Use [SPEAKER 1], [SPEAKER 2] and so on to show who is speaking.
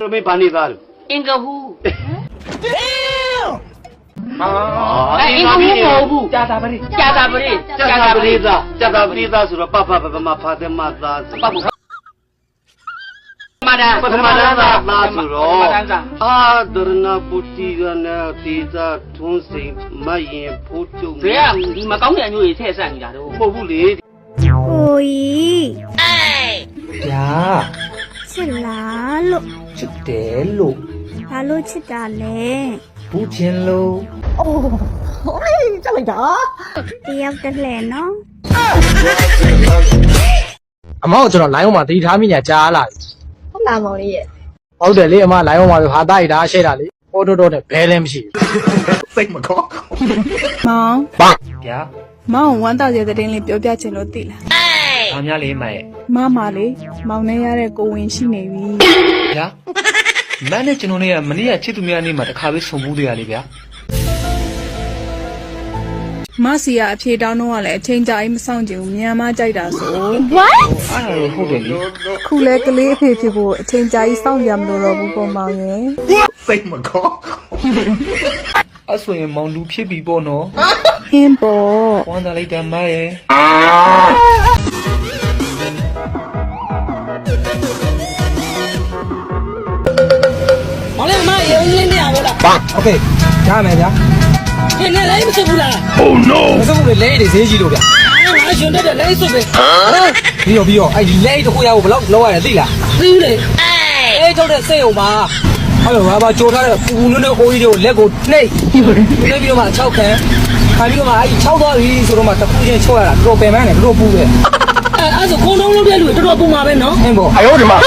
[SPEAKER 1] တို့မေးဘာနေသားလို့
[SPEAKER 2] အင်္ဂဟု
[SPEAKER 1] ဟာ
[SPEAKER 2] အဲအင်္ဂဟုမဟုတ်ဘူး
[SPEAKER 3] ကြာတာပါလေ
[SPEAKER 2] ကြာတာပရိ
[SPEAKER 1] ကျက်တာပရိသကျက်တာပရိသဆိုတော့ပပပပမဖာတယ်မသားဆို
[SPEAKER 2] ပတ်ဘူးမဒါ
[SPEAKER 1] ပထမတန်းသာသားဆိုတော့
[SPEAKER 2] ပထမတန်းသာ
[SPEAKER 1] အာဒရဏပုတိကနာတိသာထွန်းစိန်မယင်ဖို့ကျုံ
[SPEAKER 2] ဘယ်ကဒီမကောင်းတဲ့မျိုးတွေထည့်ဆက်နေတာတော့
[SPEAKER 1] မဟုတ်ဘူးလေ
[SPEAKER 4] ကိုကြီး
[SPEAKER 3] ချစ်တယ်လို့
[SPEAKER 4] ဘာလို့ချစ်တာလဲ
[SPEAKER 3] ဘူးချင်းလို့
[SPEAKER 4] တယောက်တည်းလဲနော်
[SPEAKER 3] အမောကကျွန်တော် line မှာတတိထားမိညာကြားလာပြီ
[SPEAKER 5] ဟုတ်လားမောင်လေးရဲ့
[SPEAKER 3] ဟုတ်တယ်လေအမ line မှာဟာတာရီဒါရှဲတာလေဟိုတိုးတိုးနဲ့ဘဲလည်းမရှိ
[SPEAKER 6] မောင်
[SPEAKER 3] ဘူးဗျာ
[SPEAKER 6] မောင်ဝမ်းတောက်ရဲ့တဲ့င်းလေးပြောပြချင်လို့သိလား
[SPEAKER 3] ဘာများလေးမရဲ့
[SPEAKER 6] မမလေးမောင်နဲ့ရတဲ့ကိုဝင်ရှိနေပြီ
[SPEAKER 7] ဗျာမန်းနဲ့ကျွန်တော်နဲ့ကမနေ့ကချစ်သူများနေ့မှာတစ်ခါပဲဆုံဘူးတရားလေးဗျာ
[SPEAKER 6] မစီကအဖြေတောင်းတော့ကလည်းအချိန်ကြာကြီးမဆောင်ချင်ဘူးမြန်မကြိုက်တာဆို
[SPEAKER 7] အဲ့ဒါတော့ဟုတ်တယ်လေ
[SPEAKER 6] ခုလဲကလေးအဖေဖြစ်ဖို့အချိန်ကြာကြီးစောင့်ရမလို့တော့ဘူးပေါ့မောင်ရဲ့
[SPEAKER 7] အဲ့ဆိုရင်မောင်လူဖြစ်ပြီပေါ့နော်
[SPEAKER 6] ဟ င်းပေါ့
[SPEAKER 7] ဝမ်းသာလိုက်တယ်မရဲ့
[SPEAKER 2] မောင်လေးမရုံးလင်းနေရပါလား
[SPEAKER 3] ပါโอเคကြားမယ်ဗျာ
[SPEAKER 2] ခင်းနေလိုက်မစစ်ဘူးလား
[SPEAKER 3] မစဘူးလေလဲတွေဈေးကြီးလို့ဗျာ
[SPEAKER 2] ငါရှင်တဲ့လိုက်စုပ်ပဲ
[SPEAKER 3] ပြီးတော့ပြီးတော့အဲ့ဒီလဲတစ်ခုရဖို့ဘယ်လောက်လောက်ရတယ်သိလား
[SPEAKER 2] သိလေ
[SPEAKER 3] အေးထုတ်တဲ့စိတ်ုံမှာအဲ့လိုဘာဘာကြိုထားတဲ့ပူပူနွန်းနွန်းအိုးကြီးတွေကိုလက်ကိုနှိပ်နှိပ်ပြီးတော့မှ6ခံ ခါပြီးတော့မှအဲ့ဒီ6သွားပြီဆိုတော့မှတစ်ခုချင်းချော့ရတာတော်ပယ်မန်းတယ်တော်ပူပဲ
[SPEAKER 2] အဲအဲ့ဆိုခုံလုံးလုံးတဲ့လူတော်တော်ပုံမှာပဲနော်
[SPEAKER 3] ဟင်းပေါ့အယောဒီမှာ
[SPEAKER 6] ဟ